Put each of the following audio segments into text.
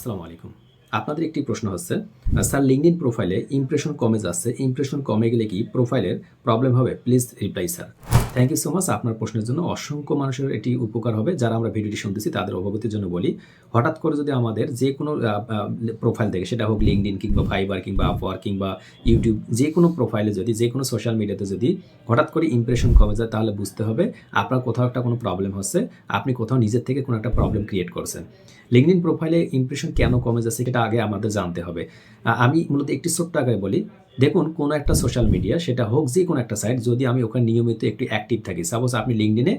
আসসালামু আলাইকুম। আপনাদের একটি প্রশ্ন হচ্ছে, স্যার লিঙ্কডিন প্রোফাইলে ইমপ্রেশন কমে যাচ্ছে ইমপ্রেশন কমে গেলে কি প্রোফাইলের প্রবলেম হবে? Please reply sir thank you so much আপনার প্রশ্নের জন্য অসংখ্য মানুষের এটি উপকার হবে, যারা আমরা ভিডিওটি শুনতেছি, তাদের অবগতির জন্য বলি। হঠাৎ করে যদি আমাদের যে কোনো প্রোফাইল থেকে সেটা হোক লিঙ্কডিন কিংবা ফাইবার কিংবা আপওয়ার কিংবা ইউটিউব যে কোনো প্রোফাইলে যদি, যে কোনো সোশ্যাল মিডিয়াতে যদি হঠাৎ করে ইমপ্রেশন কমে যায়, তাহলে বুঝতে হবে আপনার কোথাও একটা কোনো প্রবলেম হচ্ছে, আপনি কোথাও নিজের থেকে কোনো একটা প্রবলেম ক্রিয়েট করছেন। লিঙ্কডিন প্রোফাইলে ইমপ্রেশন কেন কমে যাচ্ছে সেটা আগে আমাদের জানতে হবে। আমি মূলত একটি ছোট্ট আগে বলি দেখুন, কোনো একটা সোশ্যাল মিডিয়া সেটা হোক যে কোনো একটা সাইট যদি আমি ওখানে নিয়মিত একটু অ্যাক্টিভ থাকি। সাপোজ আপনি লিঙ্কডিনে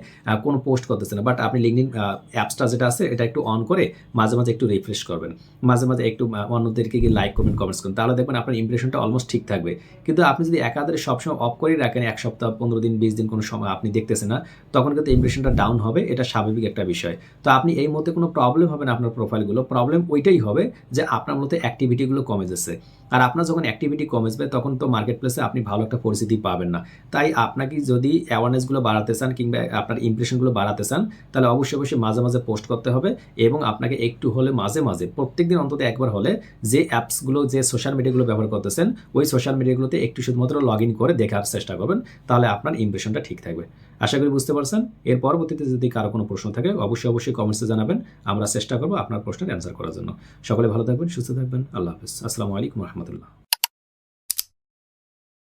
কোনো পোস্ট করতেছেন বাট আপনি লিঙ্কডিন অ্যাপসটা যেটা আছে, এটা একটু অন করে মাঝে মাঝে একটু রিফ্রেশ করবেন। মাঝে মাঝে একটু অন্যদেরকে গিয়ে লাইক করবেন কমেন্টস করবেন তাহলে দেখবেন আপনার ইমপ্রেশনটা অলমোস্ট ঠিক থাকবে। কিন্তু আপনি যদি একাধারে সবসময় অফ করে রাখেন, এক সপ্তাহ, পনেরো দিন, বিশ দিন কোনো সময় আপনি দেখতেছেন না, তখন কিন্তু ইমপ্রেশনটা ডাউন হবে, এটা স্বাভাবিক একটা বিষয়। তো আপনি এই মধ্যে কোনো প্রবলেম হবে না আপনার প্রোফাইলগুলো প্রবলেম ওইটাই হবে যে আপনার মধ্যে অ্যাক্টিভিটিগুলো কমে যাচ্ছে। আর আপনার যখন অ্যাক্টিভিটি কমে যাবে তখন তো মার্কেট প্লেসে আপনি ভালো একটা পরিস্থিতি পাবেন না। তাই আপনাকে যদি অ্যাওয়ারনেসগুলো বাড়াতে চান কিংবা আপনার ইমপ্রেশনগুলো বাড়াতে চান, তাহলে অবশ্যই অবশ্যই মাঝে মাঝে পোস্ট করতে হবে এবং আপনাকে একটু হলে মাঝে মাঝে, প্রত্যেকদিন অন্তত একবার হলে যে অ্যাপসগুলো যে সোশ্যাল মিডিয়াগুলো ব্যবহার করতেছেন, ওই সোশ্যাল মিডিয়াগুলোতে একটু শুধুমাত্র লগ ইন করে দেখার চেষ্টা করবেন, তাহলে আপনার ইমপ্রেশনটা ঠিক থাকবে। আশা করি বুঝতে পারছেন? এর পরবর্তীতে যদি কারও কোনো প্রশ্ন থাকে, অবশ্যই অবশ্যই কমেন্টসে জানাবেন। আমরা চেষ্টা করব আপনার প্রশ্নের অ্যান্সার করার জন্য। সকলে ভালো থাকবেন, সুস্থ থাকবেন। আল্লাহ হাফিজ। আসসালামু আলাইকুম রহমতুল্লাহ।